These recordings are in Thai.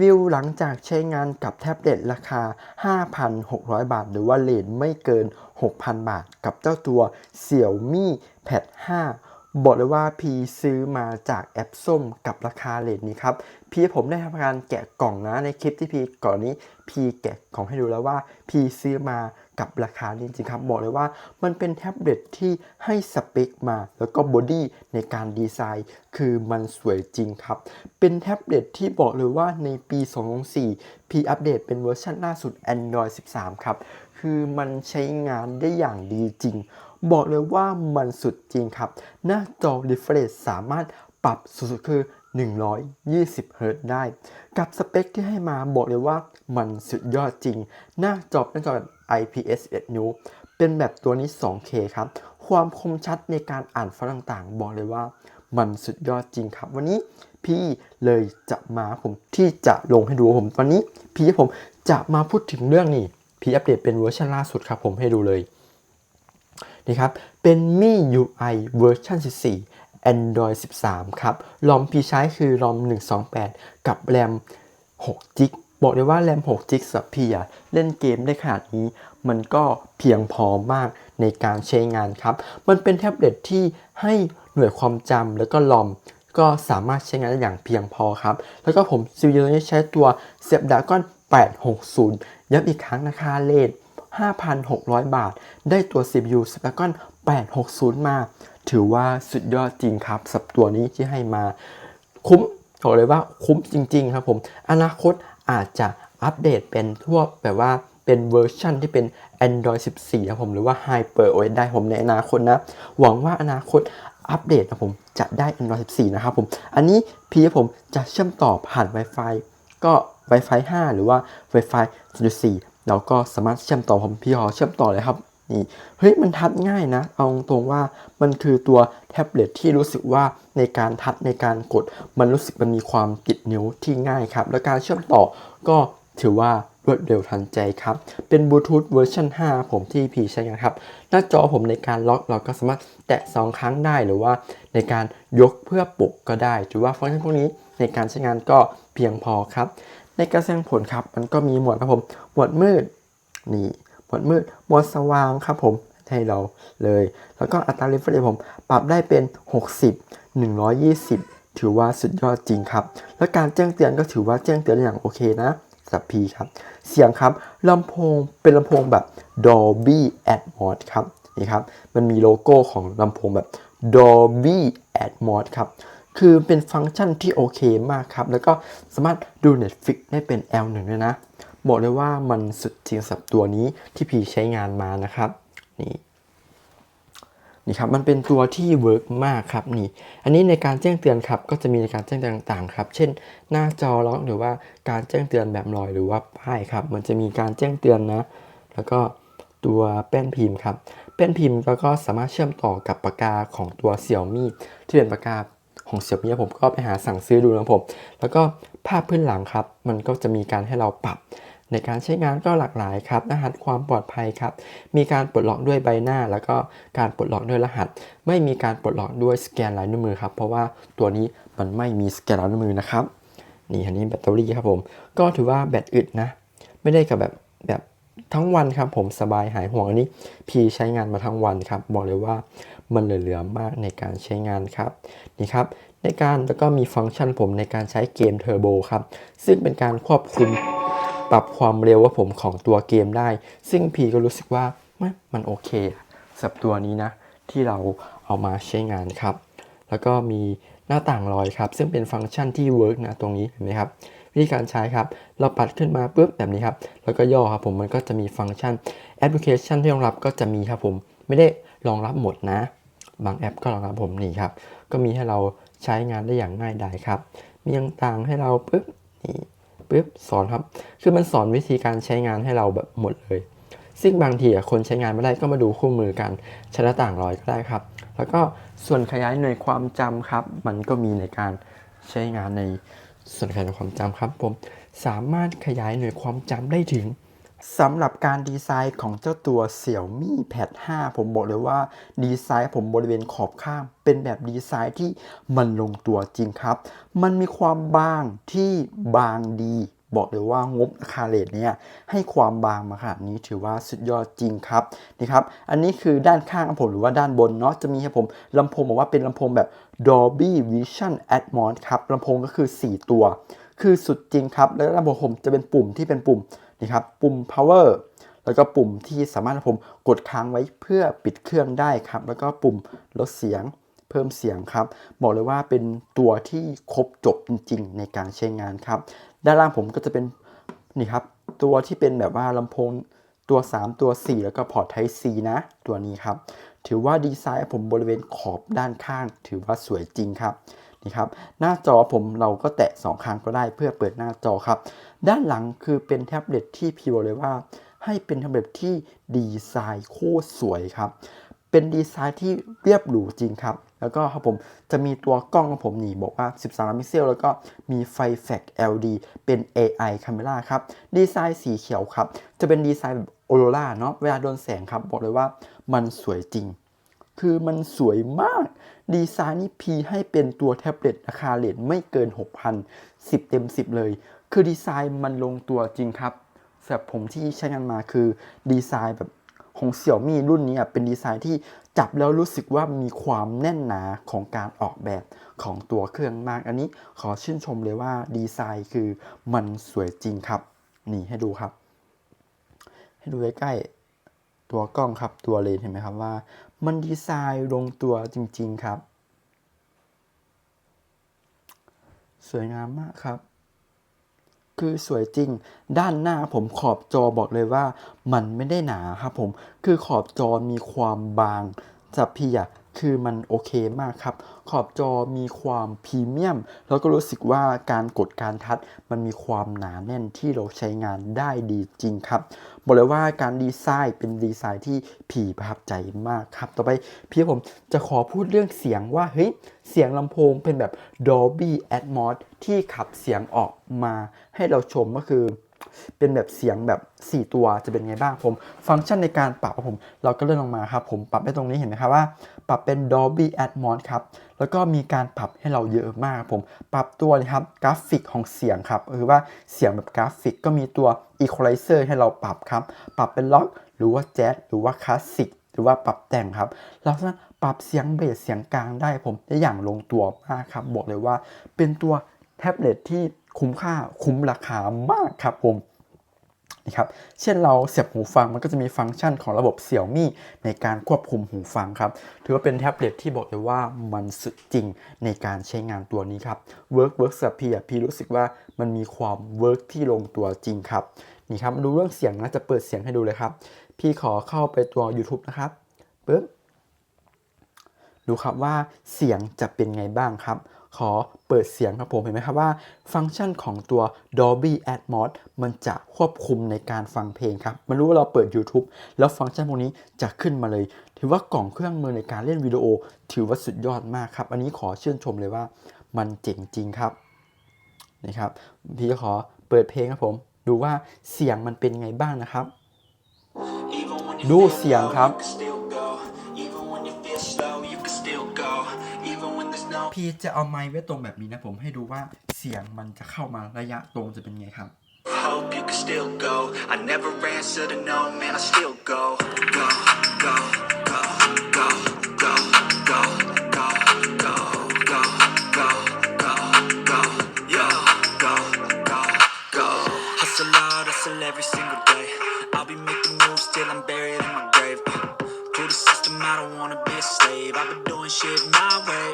วิวหลังจากใช้งานกับแท็บเล็ตราคา 5,600 บาท หรือว่าเลนไม่เกิน 6,000 บาท กับเจ้าตัว Xiaomi Pad 5 บอกเลยว่าพีซื้อมาจากแอปส้มกับราคาเลนนี้ครับ พีผมได้ทำการแกะกล่องนะในคลิปที่พีก่อนนี้พีแกะกล่องให้ดูแล้วว่าพีซื้อมา กับราคานี้จริงๆครับ บอกเลยว่ามันเป็นแท็บเล็ตที่ให้สเปคมา แล้วก็บอดี้ในการดีไซน์ คือมันสวยจริงครับ เป็นแท็บเล็ตที่บอกเลยว่าในปี 2004 พีอัปเดตเป็นเวอร์ชันล่าสุด Android 13 ครับ คือมันใช้งานได้อย่างดีจริง บอกเลยว่ามันสุดจริงครับ หน้าจอ refresh สามารถปรับสุดๆคือ120เฮิรต์ได้ กับสเปคที่ให้มาบอกเลยว่ามันสุดยอดจริง หน้าจอเป็นจอแบบ IPS 11 นิ้ว เป็นแบบตัวนี้ 2K ครับ ความคมชัดในการอ่านฟอนต์ต่างๆ บอกเลยว่ามันสุดยอดจริงครับ วันนี้พี่เลยจะมาผมที่จะลงให้ดูผมวันนี้ พี่ผมจะมาพูดถึงเรื่องนี้ พี่อัปเดตเป็นเวอร์ชันล่าสุดครับผมให้ดูเลยนี่ครับ เป็น Mi UI เวอร์ชัน14 Android 13 ครับรอมพี่ใช้คือรอม128 กับแรม6 g b บอกเลยว่าแรม6 g b สับเพี่อะเล่นเกมได้ขนาดนี้ มันก็เพียงพอมากในการใช้งานครับ มันเป็นแท็บเล็ตที่ให้หน่วยความจำแล้วก็รอม ก็สามารถใช้งานได้อย่างเพียงพอครับ แล้วก็ผม CPU นี้ใช้ตัว Snapdragon 860 ย้ำอีกครั้งนะคะเลท5,600 บาท ได้ตัว CPU Snapdragon 860 มา ถือว่าสุดยอดจริงครับ สับตัวนี้ที่ให้มา คุ้มบอกเลยว่าคุ้มจริง ๆ ครับผม อนาคต อาจจะอัปเดตเป็นทั่วแบบว่าเป็นเวอร์ชันที่เป็น Android 14ครับผมหรือว่า Hyper OS ได้ผมในอนาคตนะ หวังว่าอนาคตอัปเดตนะผมจะได้ Android 14 นะครับผม อันนี้พี่ผมจะเชื่อมต่อผ่าน Wi-Fi ก็ Wi-Fi 5 หรือว่า Wi-Fi 4.4เราก็สามารถเชื่อมต่อผมพี่ขอเชื่อมต่อเลยครับ นี่เฮ้ยมันทัดง่ายนะ เอาตรงว่ามันคือตัวแท็บเล็ตที่รู้สึกว่าในการทัดในการกด มันรู้สึกมันมีความติดนิ้วที่ง่ายครับ แล้วการเชื่อมต่อก็ถือว่ารวดเร็วทันใจครับ เป็นบลูทูธเวอร์ชัน5 ผมที่พีใช้งานครับ หน้าจอผมในการล็อกเราก็สามารถแตะ 2 ครั้งได้หรือว่าในการยกเพื่อปลุกก็ได้ถือว่าฟังก์ชันพวกนี้ในการใช้งานก็เพียงพอครับ ในการแสดงผลครับ มันก็มีหมวดครับผม หมวดมืดนี่ หมดมืดหมดสว่างครับผมให้เราเลย แล้วก็อัตราเรฟเฟรผมปรับได้เป็น 60 120 ถือว่าสุดยอดจริงครับ และการแจ้งเตือนก็ถือว่าแจ้งเตือนอย่างโอเคนะสับพีครับ เสียงครับลำโพงเป็นลำโพงแบบ Dolby Atmos ครับนี่ครับ มันมีโลโก้ของลำโพงแบบ Dolby Atmos ครับคือเป็นฟังก์ชันที่โอเคมากครับ แล้วก็สามารถดู Netflix ได้เป็น L1 ด้วยนะ บอกเลยว่ามันสุดจริงสำหรับตัวนี้ที่พี่ใช้งานมานะครับ นี่นี่ครับมันเป็นตัวที่เวิร์กมากครับนี่ อันนี้ในการแจ้งเตือนครับก็จะมีในการแจ้งเตือนต่างๆครับเช่น หน้าจอล็อกหรือว่าการแจ้งเตือนแบบลอยหรือว่าป้ายครับ มันจะมีการแจ้งเตือนนะ แล้วก็ตัวแป้นพิมพ์ครับแป้นพิมพ์แล้วก็สามารถเชื่อมต่อกับปากกาของตัว Xiaomi ที่เป็นปากกาของ Xiaomi ผมก็ไปหาสั่งซื้อดูนะผม แล้วก็ภาพพื้นหลังครับ มันก็จะมีการให้เราปรับ ในการใช้งานก็หลากหลายครับ รหัสความปลอดภัยครับ มีการปลดล็อกด้วยใบหน้า แล้วก็การปลดล็อกด้วยรหัส ไม่มีการปลดล็อกด้วยสแกนลายนิ้วมือครับ เพราะว่าตัวนี้มันไม่มีสแกนลายนิ้วมือนะครับ นี่อันนี้แบตเตอรี่ครับผม ก็ถือว่าแบตอึดนะ ไม่ได้กับแบบแบบทั้งวันครับผมสบายหายห่วงอันนี้ พีใช้งานมาทั้งวันครับ บอกเลยว่ามันเหลือๆมากในการใช้งานครับนี่ครับในการแล้วก็มีฟังก์ชันผมในการใช้เกมเทอร์โบครับซึ่งเป็นการควบคุม ปรับความเร็วว่าผมของตัวเกมได้ ซึ่งพีก็รู้สึกว่ามันมันโอเคสำหรับตัวนี้นะ ที่เราเอามาใช้งานครับ แล้วก็มีหน้าต่างลอยครับ ซึ่งเป็นฟังก์ชันที่เวิร์กนะตรงนี้เห็นไหมครับวิธีการใช้ครับ เราปัดขึ้นมาปุ๊บแบบนี้ครับ แล้วก็ย่อครับผมมันก็จะมีฟังก์ชันแอปพลิเคชันที่รองรับก็จะมีครับผม ไม่ได้รองรับหมดนะ บางแอปก็รองรับผมนี่ครับ ก็มีให้เราใช้งานได้อย่างง่ายดายครับ มีต่างให้เราปุ๊บนี่ ปุ๊บสอนครับ คือมันสอนวิธีการใช้งานให้เราแบบหมดเลย ซึ่งบางทีอะคนใช้งานไม่ได้ก็มาดูคู่มือกันชนะต่างรอยก็ได้ครับ แล้วก็ส่วนขยายหน่วยความจำครับ มันก็มีในการใช้งานในส่วนขยายหน่วยความจำครับ ผมสามารถขยายหน่วยความจำได้ถึง สำหรับการดีไซน์ของเจ้าตัว Xiaomi Pad 5ผมบอกเลยว่าดีไซน์ผมบริเวณขอบข้าง เป็นแบบดีไซน์ที่มันลงตัวจริงครับ มันมีความบางที่บางดีบอกเลยว่างบราคาเลทเนี่ยให้ความบางมาขนาดนี้ถือว่าสุดยอดจริงครับนี่ครับ อันนี้คือด้านข้างของผมหรือว่าด้านบนเนาะจะมีให้ผมลำโพงบอกว่าเป็นลำโพงแบบ Dolby Vision Atmos ครับลำโพงก็คือ 4 ตัว คือสุดจริงครับ แล้วลำโพงผมจะเป็นปุ่มที่เป็นปุ่ม นี่ครับ ปุ่ม power แล้วก็ปุ่มที่สามารถผมกดค้างไว้เพื่อปิดเครื่องได้ครับ แล้วก็ปุ่มลดเสียงเพิ่มเสียงครับ บอกเลยว่าเป็นตัวที่ครบจบจริง ๆ ในการใช้งานครับ ด้านล่างผมก็จะเป็นนี่ครับตัวที่เป็นแบบว่าลำโพงตัว 3 ตัว 4 แล้วก็พอร์ต Type C นะ ตัวนี้ครับ ถือว่าดีไซน์ผมบริเวณขอบด้านข้าง ถือว่าสวยจริงครับนี่ครับ หน้าจอผมเราก็แตะ 2 ครั้งก็ได้เพื่อเปิดหน้าจอครับ ด้านหลังคือเป็นแท็บเล็ตที่พี่บอกเลยว่า ให้เป็นแท็บเล็ตที่ดีไซน์โคตรสวยครับ เป็นดีไซน์ที่เรียบหรูจริงครับ แล้วก็ครับผมจะมีตัวกล้องของผมนี่บอกว่า 13 ล้านพิกเซล แล้วก็มีไฟแฟลช LED เป็น AI Camera ครับ ดีไซน์สีเขียวครับ จะเป็นดีไซน์แบบออโรราเนาะ เวลาโดนแสงครับ บอกเลยว่ามันสวยจริง คือมันสวยมาก ดีไซน์นี่พีให้เป็นตัวแท็บเล็ตราคาเลทไม่เกิน 6,000 10 เต็ม 10 เลย คือดีไซน์มันลงตัวจริงครับสำหรับผมที่ใช้งานมาคือดีไซน์แบบของ Xiaomi รุ่นนี้อะเป็นดีไซน์ที่จับแล้วรู้สึกว่ามีความแน่นหนาของการออกแบบของตัวเครื่องมาก อันนี้ขอชื่นชมเลยว่าดีไซน์คือมันสวยจริงครับ นี่ให้ดูครับ ให้ดูใกล้ๆตัวกล้องครับตัวเลนเห็นไหมครับว่า มันดีไซน์ลงตัวจริง ๆครับ สวยงามมากครับ คือสวยจริง ด้านหน้าผมขอบจอบอกเลยว่า มันไม่ได้หนาครับผม คือขอบจอมีความบางสับพี่อะคือมันโอเคมากครับ ขอบจอมีความพรีเมียม แล้วก็รู้สึกว่าการกดการทัดมันมีความหนาแน่นที่เราใช้งานได้ดีจริงครับ บอกเลยว่าการดีไซน์เป็นดีไซน์ที่ผีประทับใจมากครับ ต่อไปพี่ผมจะขอพูดเรื่องเสียงว่าเฮ้ยเสียงลำโพงเป็นแบบ Dolby Atmos ที่ขับเสียงออกมาให้เราชมก็คือ เป็นแบบเสียงแบบ 4 ตัวจะเป็นไงบ้างผม ฟังก์ชันในการปรับครับผม เราก็เลื่อนลงมาครับ ผมปรับได้ตรงนี้เห็นไหมครับว่า ปรับเป็น Dolby Atmos ครับ แล้วก็มีการปรับให้เราเยอะมากครับผม ปรับตัวเลยครับกราฟิกของเสียงครับคือว่าเสียงแบบกราฟิกก็มีตัว Equalizer ให้เราปรับครับ ปรับเป็นล็อกหรือว่าแจ๊สหรือว่าคลาสสิกหรือว่าปรับแต่งครับเราสามารถปรับเสียงเบสเสียงกลางได้ผมได้อย่างลงตัวมากครับ บอกเลยว่าเป็นตัวแท็บเล็ตที่ คุ้มค่าคุ้มราคามากครับผมนะครับเช่นเราเสียบหูฟังมันก็จะมีฟังก์ชันของระบบ Xiaomi ในการควบคุมหูฟังครับ ถือว่าเป็นแท็บเล็ตที่บอกเลยว่ามันสุดจริงในการใช้งานตัวนี้ครับ Work Work สำหรับพี่อะพี่รู้สึกว่ามันมีความ Work ที่ลงตัวจริงครับนี่ครับดูเรื่องเสียงนะจะเปิดเสียงให้ดูเลยครับ พี่ขอเข้าไปตัว YouTube นะครับปึ๊บดูครับว่าเสียงจะเป็นไงบ้างครับ ขอเปิดเสียงครับผมเห็นไหมครับว่า ฟังก์ชันของตัว Dolby Atmos มันจะควบคุมในการฟังเพลงครับ มันรู้ว่าเราเปิด YouTube แล้วฟังก์ชันพวกนี้จะขึ้นมาเลย ถือว่ากล่องเครื่องมือในการเล่นวิดีโอ ถือว่าสุดยอดมากครับ อันนี้ขอชื่นชมเลยว่ามันเจ๋งจริงครับนี่ครับพี่ขอเปิดเพลงครับผม ดูว่าเสียงมันเป็นไงบ้างนะครับ ดูเสียงครับ พีจะเอาไมค์ไว้ตรงแบบนี้นะผมให้ดูว่าเสียงมันจะเข้ามาระยะตรงจะเป็นไงครับ Hope you can still go. I never answer to no, man. I still go, go, go, go, go, go, go, go, go, go, go, go, go, yo, go, go, go. Hustle hard, hustle every single day. I'll be making moves till I'm buried in my grave. To the system, I don't wanna be a slave. I've been doing shit my way,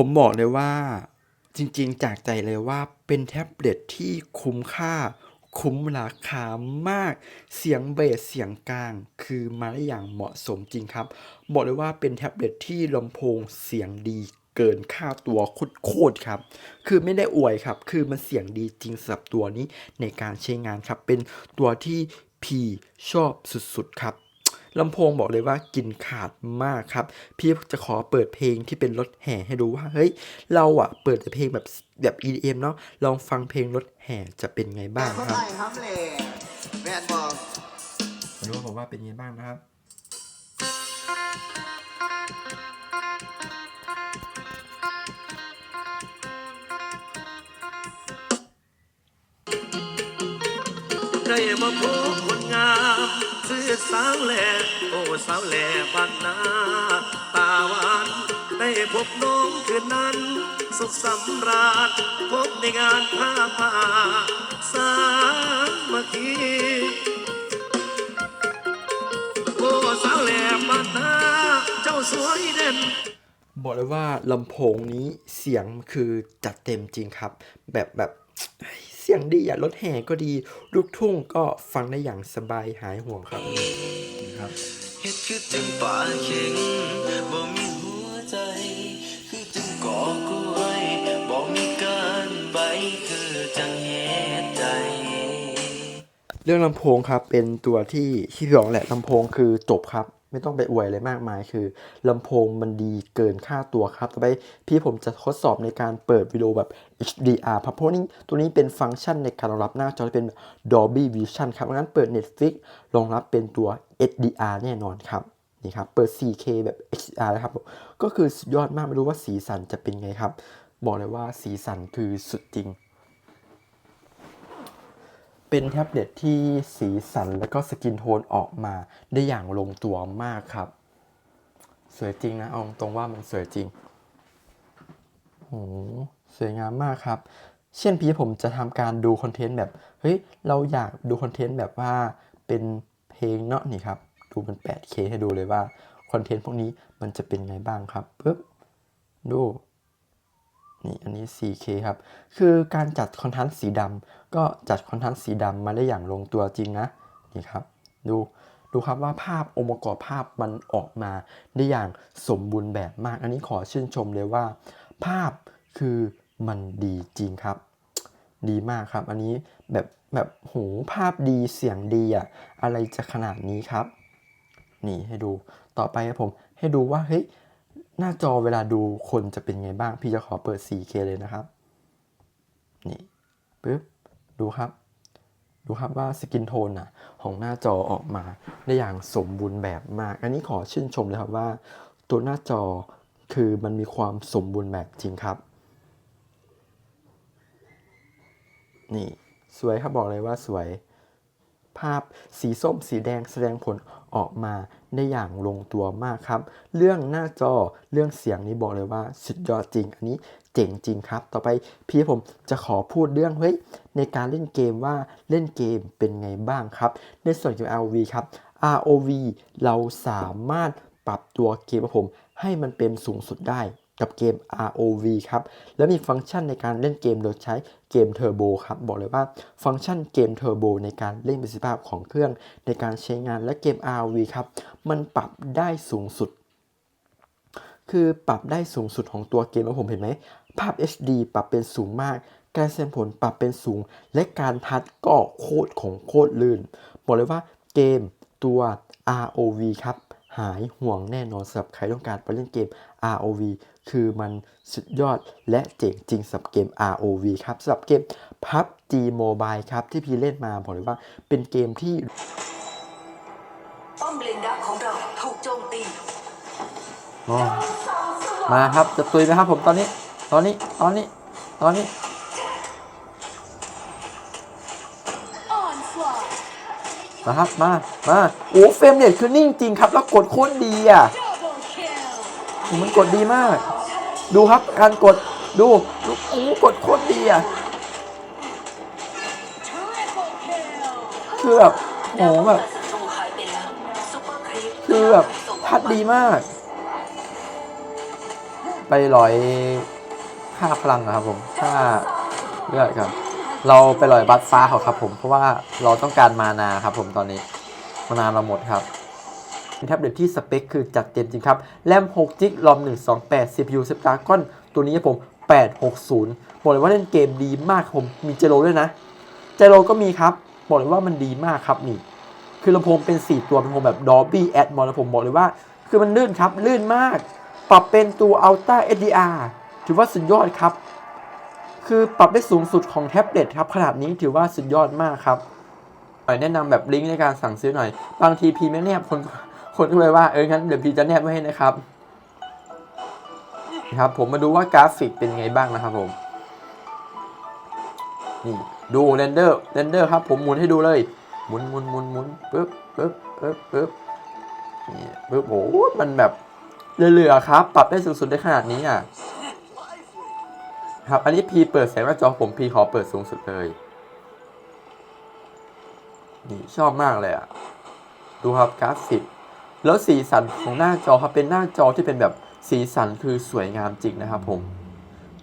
ผมบอกเลยว่าจริงๆ จากใจเลยว่าเป็นแท็บเล็ตที่คุ้มค่า คุ้มราคามาก เสียงเบสเสียงกลาง คือมาได้อย่างเหมาะสมจริงครับ บอกเลยว่าเป็นแท็บเล็ตที่ลำโพงเสียงดีเกินค่าตัวโคตรครับ คือไม่ได้อวยครับ คือมันเสียงดีจริงสำหรับตัวนี้ในการใช้งานครับ เป็นตัวที่พีชอบสุดๆครับ ลำโพงบอกเลยว่ากินขาดมากครับ พี่จะขอเปิดเพลงที่เป็นรถแห่ให้ดูว่าเฮ้ยเราอะเปิดแต่เพลงแบบแบบ EDM เนาะลองฟังเพลงรถแห่จะเป็นไงบ้างคนครับไทยครับเลยแมนบอกมาดูผมว่าเป็นไงบ้างนะครับได้มาพบคนงาม ซื้อสาวแหล่โอ้สาวแหล่บ้านนาตาหวานได้พบน้องคืนนั้น สุขสำราญพบในงานผ้าป่าสามัคคีโอ้สาวแหล่บ้านนาเจ้าสวยเด่นบอกเลยว่าลำโพงนี้เสียงคือจัดเต็มจริงครับ แบบแบบ สียงดีอะรถแห่ก็ดี ลูกทุ่งก็ฟังได้อย่างสบายหายห่วงครับนี่ครับเฮ็ดคือจังป่าเข็งบ่มีหัวใจ คือจังก่อกล้วยบ่มีการใบคือจังเฮ็ดใจ เรื่องลำโพงครับเป็นตัวที่ที่พี่บอกแหละลำโพงคือจบครับ ไม่ต้องไปอวยอะไรมากมายคือลำโพงมันดีเกินค่าตัวครับต่อไปพี่ผมจะทดสอบในการเปิดวิดีโอแบบ HDR ครับเพราะนี่ตัวนี้เป็นฟังก์ชันในการรองรับหน้าจอเป็น Dolby Vision ครับงั้นเปิด Netflix รองรับเป็นตัว HDR แน่นอนครับนี่ครับเปิด 4K แบบ HDR นะครับก็คือสุดยอดมากไม่รู้ว่าสีสันจะเป็นไงครับ บอกเลยว่าสีสันคือสุดจริง เป็นแท็บเล็ตที่สีสันและก็สกินโทนออกมาได้อย่างลงตัวมากครับ สวยจริงนะเอาตรงว่ามันสวยจริงโหสวยงามมากครับ เช่นพี่ผมจะทำการดูคอนเทนต์แบบเฮ้ยเราอยากดูคอนเทนต์แบบว่าเป็นเพลงเนาะนี่ครับ ดูเป็น 8K ให้ดูเลยว่าคอนเทนต์พวกนี้มันจะเป็นไงบ้างครับปึ๊บดู นี่อันนี้ 4K ครับ คือการจัดคอนทราสต์สีดำก็จัดคอนทราสต์สีดำมาได้อย่างลงตัวจริงนะ นี่ครับ ดูดูครับว่าภาพองค์ประกอบภาพมันออกมาได้อย่างสมบูรณ์แบบมาก อันนี้ขอชื่นชมเลยว่า ภาพคือมันดีจริงครับ ดีมากครับ อันนี้แบบแบบโหภาพดีเสียงดีอะอะไรจะขนาดนี้ครับ นี่ให้ดูต่อไปครับผมให้ดูว่าเฮ้ย หน้าจอเวลาดูคนจะเป็นไงบ้าง พี่จะขอเปิด 4K เลยนะครับ นี่ปึ๊บ ดูครับ ดูครับว่าสกินโทนอะของหน้าจอออกมาได้อย่างสมบูรณ์แบบมาก อันนี้ขอชื่นชมเลยครับว่า ตัวหน้าจอคือมันมีความสมบูรณ์แบบจริงครับ นี่สวยครับบอกเลยว่าสวย ภาพสีส้มสีแดงแสดงผล ออกมาได้อย่างลงตัวมากครับ เรื่องหน้าจอเรื่องเสียงนี้บอกเลยว่าสุดยอดจริง อันนี้เจ๋งจริงครับ ต่อไปพี่ผมจะขอพูดเรื่องเฮ้ยในการเล่นเกมว่าเล่นเกมเป็นไงบ้างครับ ในส่วนของ ROV ครับ ROV เราสามารถปรับตัวเกมของผมให้มันเป็นสูงสุดได้ กับเกม ROV ครับ และมีฟังก์ชันในการเล่นเกมโดยใช้เกมเทอร์โบครับ บอกเลยว่าฟังก์ชันเกมเทอร์โบในการเล่นประสิทธิภาพของเครื่องในการใช้งานและเกม ROV ครับ มันปรับได้สูงสุด คือปรับได้สูงสุดของตัวเกมแล้วผมเห็นไหม ภาพ HD ปรับเป็นสูงมาก การแสดงผลปรับเป็นสูง และการทัดก็โคตรของโคตรลื่น บอกเลยว่าเกมตัว ROV ครับหายห่วงแน่นอนสำหรับใครต้องการไปเล่นเกม ROV คือมันสุดยอดและเจ๋งจริงสำหรับเกม ROV ครับสำหรับเกม PUBG Mobile ครับ ที่พี่เล่นมาบอกเลยว่าเป็นเกมที่ป้อมเลนดักของเราถูกโจมตีมาครับจะตุยไหมครับผมตอนนี้ ตอนนี้ตอนนี้ ตอนนี้นะครับมามาโอ้เฟรมเรทคือนิ่งจริงครับ แล้วกดโคตรดีอะโอ้มันกดดีมาก ดูครับการกดดูดูโอ้กดโคตรดีอะคือแบบโอ้แบบเปอร์ครีปคือแบบพัดดีมาก ไปลอยค่าพลังนะครับผมค่าเลือดครับ เราไปลอยบัตฟ้าเขาครับผมเพราะว่าเราต้องการมานาครับผมตอนนี้มานาเราหมดครับ แท็บเล็ตที่สเปคคือจัดเต็มจริงครับแรม6จิกรอม128 CPU Snapdragon ตัวนี้ครับผม 860 บอกเลยว่าเล่นเกมดีมากครับผมมีเจโรด้วยนะเจโรก็มีครับ บอกเลยว่ามันดีมากครับนี่ คือลำโพงเป็น 4 ตัวเป็นลำโพงแบบ Dolby Atmos ผมบอกเลยว่า คือมันลื่นครับ ลื่นมาก ปรับเป็นตัว Ultra HDR ถือว่าสุดยอดครับ คือปรับได้สูงสุดของแท็บเล็ตครับขนาดนี้ถือว่าสุดยอดมากครับหน่อแนะนำแบบลิงก์ในการสั่งซื้อหน่อย บางทีพีไม่แนบคน คนก็เลยว่าเอองั้นเดี๋ยวพีจะแนบไว้ให้นะครับนะครับ ผมมาดูว่ากราฟิกเป็นไงบ้างนะครับผมนี่ดูเรนเดอร์เรนเดอร์ครับ ผมหมุนให้ดูเลย หมุนหมุนหมุนหมุนปึ๊บปึ๊บปึ๊บปึ๊บนี่ปึ๊บโอ้โหมันแบบเหลือๆครับ ปรับได้สูงสุดได้ขนาดนี้อะครับ อันนี้พีเปิดแสงหน้าจอผมพีขอเปิดสูงสุดเลย นี่ชอบมากเลยอะ ดูครับกราฟิก แล้วสีสันของหน้าจอครับเป็นหน้าจอที่เป็นแบบสีสันคือสวยงามจริงนะครับผม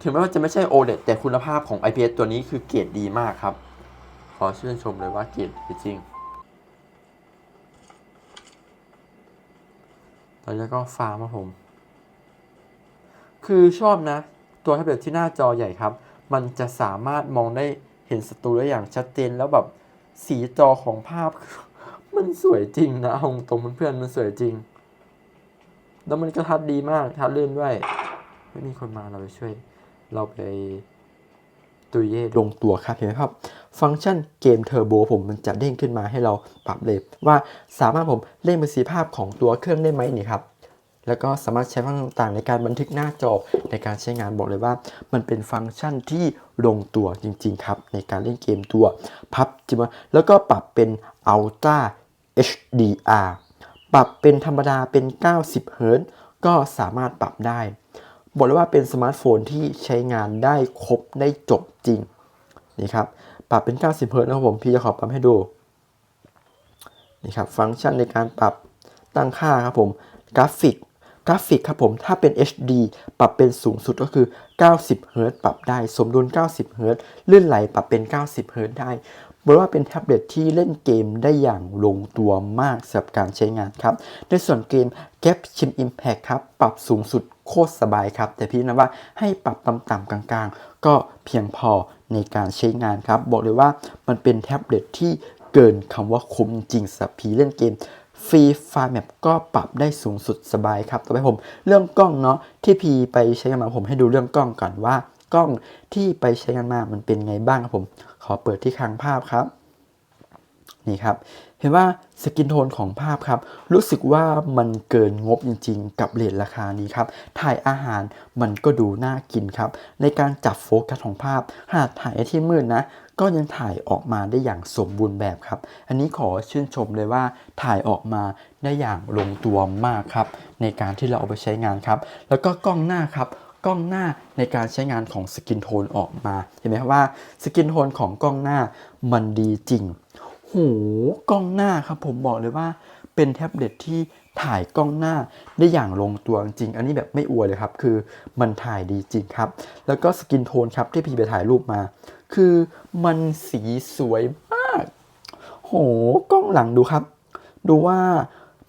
ถึงแม้ว่าจะไม่ใช่ OLED แต่คุณภาพของ IPS ตัวนี้คือเกรดดีมากครับ ขอชื่นชมเลยว่าเกรดดีจริงตอนนี้ก็ฟาร์มครับผม คือชอบนะ ตัวแท็บเล็ตที่หน้าจอใหญ่ครับ มันจะสามารถมองได้เห็นศัตรูได้อย่างชัดเจนแล้วแบบสีจอของภาพ มันสวยจริงนะเอาตรงเพื่อนๆมันสวยจริง แล้วมันก็ทัดดีมากทัดเลื่อนด้วย ไม่มีคนมาเราไปช่วย เราไปตุยเย่ลงตัวครับเห็นไหมครับ ฟังก์ชันเกมเทอร์โบผมมันจะเด้งขึ้นมาให้เราปรับเลยว่าสามารถผมเล่นประสิทธิภาพของตัวเครื่องได้ไหมนี่ครับแล้วก็สามารถใช้ฟังก์ชันต่างๆในการบันทึกหน้าจอในการใช้งานบอกเลยว่า มันเป็นฟังก์ชันที่ลงตัวจริง ๆ ครับ ในการเล่นเกมตัวพับจิมาแล้วก็ปรับเป็น Ultra HDR ปรับเป็นธรรมดาเป็น 90เฮิรต์ก็สามารถปรับได้ บอกเลยว่าเป็นสมาร์ทโฟนที่ใช้งานได้ครบได้จบจริงนี่ครับปรับเป็น 90เฮิรต์นะครับผมพี่จะขอปรับให้ดูนี่ครับฟังก์ชันในการปรับตั้งค่าครับผมกราฟิกกราฟิกครับผมถ้าเป็น HD ปรับเป็นสูงสุดก็คือ 90เฮิรต์ปรับได้ สมดุล 90เฮิรต์ลื่นไหลปรับเป็น 90เฮิรต์ได้ บอกว่าเป็นแท็บเล็ตที่เล่นเกมได้อย่างลงตัวมากสำหรับการใช้งานครับ ในส่วนเกม Gap Chim Impact ครับ ปรับสูงสุดโคตรสบายครับ แต่พี่นะว่าให้ปรับต่ำๆกลางๆ ก็เพียงพอในการใช้งานครับ บอกเลยว่ามันเป็นแท็บเล็ตที่เกินคำว่าคุ้มจริงสับพีเล่นเกมฟรีไฟล์แมปก็ปรับได้สูงสุดสบายครับ ต่อไปผมเรื่องกล้องเนาะที่พีไปใช้งานมาผมให้ดูเรื่องกล้องก่อนว่า กล้องที่ไปใช้งานมามันเป็นไงบ้างครับผม ขอเปิดที่คลังภาพครับ นี่ครับ เห็นว่าสกินโทนของภาพครับ รู้สึกว่ามันเกินงบจริง ๆ กับเลทราคานี้ครับ ถ่ายอาหารมันก็ดูน่ากินครับ ในการจับโฟกัสของภาพ หากถ่ายที่มืดนะก็ยังถ่ายออกมาได้อย่างสมบูรณ์แบบครับ อันนี้ขอชื่นชมเลยว่าถ่ายออกมาได้อย่างลงตัวมากครับ ในการที่เราเอาไปใช้งานครับ แล้วก็กล้องหน้าครับ กล้องหน้าในการใช้งานของสกินโทนออกมา เห็นไหมครับว่าสกินโทนของกล้องหน้ามันดีจริงโหกล้องหน้าครับผมบอกเลยว่าเป็นแท็บเล็ตที่ถ่ายกล้องหน้าได้อย่างลงตัวจริง อันนี้แบบไม่อวยเลยครับ คือมันถ่ายดีจริงครับ แล้วก็สกินโทนครับที่พี่ไปถ่ายรูปมา คือมันสีสวยมาก โห กล้องหลังดูครับ ดูว่า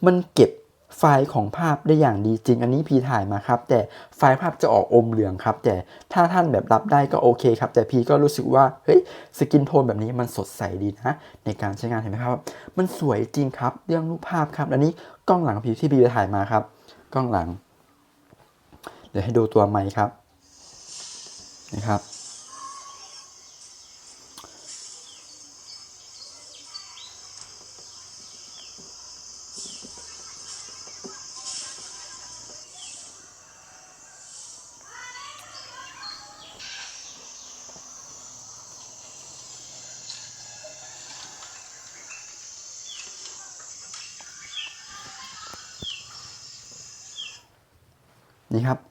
มันเก็บ ไฟล์ของภาพได้อย่างดีจริง อันนี้พีถ่ายมาครับ แต่ไฟล์ภาพจะออกอมเหลืองครับ แต่ถ้าท่านแบบรับได้ก็โอเคครับ แต่พีก็รู้สึกว่าเฮ้ยสกินโทนแบบนี้มันสดใสดีนะ ในการใช้งานเห็นไหมครับ มันสวยจริงครับ เรื่องรูปภาพครับอันนี้กล้องหลังพีที่พีไปถ่ายมาครับ กล้องหลัง เดี๋ยวให้ดูตัวไมค์ครับนะครับ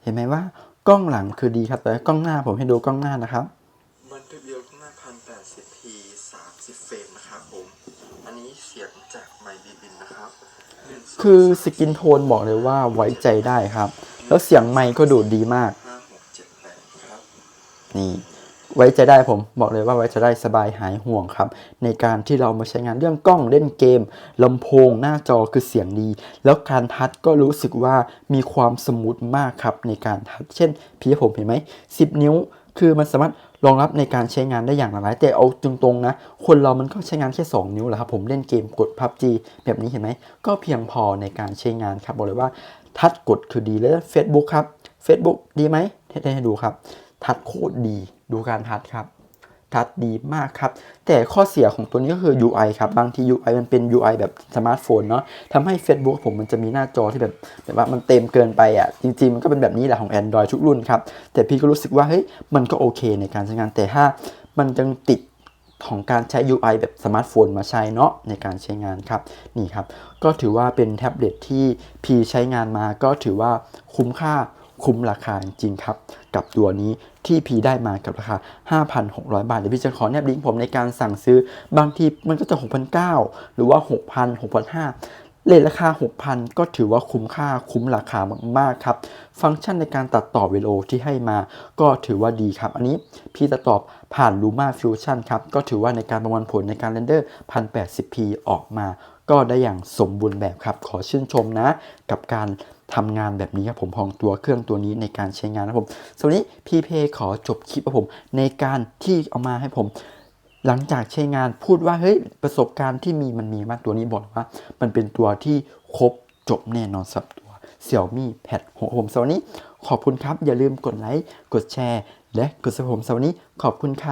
เห็นไหมว่ากล้องหลังคือดีครับ แต่กล้องหน้าผมให้ดูกล้องหน้านะครับ บันทึกวิดีโอข้างหน้าพันแปดสิบพีสามสิบเฟรมนะครับผม อันนี้เสียงจากไมค์บีบินนะครับหนึ่งสงคือสกินโทนบอกเลยว่าไว้ใจได้ครับ แล้วเสียงไมค์ก็ดูดดีมาก ห้าหกเจ็ดแปดครับ นี่ ไว้ใจได้ผมบอกเลยว่าไว้ใจได้สบายหายห่วงครับ ในการที่เรามาใช้งานเรื่องกล้องเล่นเกมลำโพงหน้าจอคือเสียงดี แล้วการทัชก็รู้สึกว่ามีความสมูทมากครับในการทัชเช่นพี่ผมเห็นไหม10 นิ้ว คือมันสามารถรองรับในการใช้งานได้อย่างหลากหลายแต่เอาตรงๆนะ คนเรามันก็ใช้งานแค่ 2 นิ้วแหละครับผมเล่นเกมกด PUBG แบบนี้เห็นไหมก็เพียงพอในการใช้งานครับบอกเลยว่าทัดกดคือดีเลย Facebook ครับ Facebook ดีไหมให้ดูครับ ทัดโคตรดี ดูการทัดครับ ทัดดีมากครับ แต่ข้อเสียของตัวนี้ก็คือ UI ครับ บางที UI มันเป็น UI แบบสมาร์ทโฟนเนาะทำให้ Facebook ผมมันจะมีหน้าจอที่แบบแบบว่ามันเต็มเกินไปอะ จริง ๆ มันก็เป็นแบบนี้แหละของ Android ทุกรุ่นครับ แต่พี่ก็รู้สึกว่าเฮ้ยมันก็โอเคในการใช้งานแต่ถ้ามันยังติดของการใช้ UI แบบสมาร์ทโฟนมาใช้เนาะในการใช้งานครับ นี่ครับ ก็ถือว่าเป็นแท็บเล็ตที่พีใช้งานมาก็ถือว่าคุ้มค่า คุ้มราคาจริงครับ กับตัวนี้ที่พีได้มากับราคา 5,600 บาท เดี๋ยวพี่จะขอแนบลิงก์ผมในการสั่งซื้อบางทีมันก็จะ 6,900 หรือว่า 6,000 6,500เลทราคา 6,000 ก็ถือว่าคุ้มค่าคุ้มราคามากๆครับ ฟังก์ชันในการตัดต่อวิดีโอที่ให้มา ก็ถือว่าดีครับ อันนี้พี่ตัดต่อผ่าน Luma Fusion ครับ ก็ถือว่าในการประมวลผลในการเรนเดอร์ 1080p ออกมา ก็ได้อย่างสมบูรณ์แบบครับ ขอชื่นชมนะ กับการ ทำงานแบบนี้ครับผมพองตัวเครื่องตัวนี้ในการใช้งานนะครับผมสำหรับวันนี้พี่เพขอจบคลิปครับผมในการที่เอามาให้ผมหลังจากใช้งานพูดว่าเฮ้ยประสบการณ์ที่มีมันมีมากตัวนี้บอกว่า มันเป็นตัวที่ครบจบแน่นอนสำหรับตัว Xiaomi Pad ของผมสำหรับวันนี้ ขอบคุณครับ อย่าลืมกดไลค์ กดแชร์ และกดสมัครผมสำหรับวันนี้ขอบคุณครับ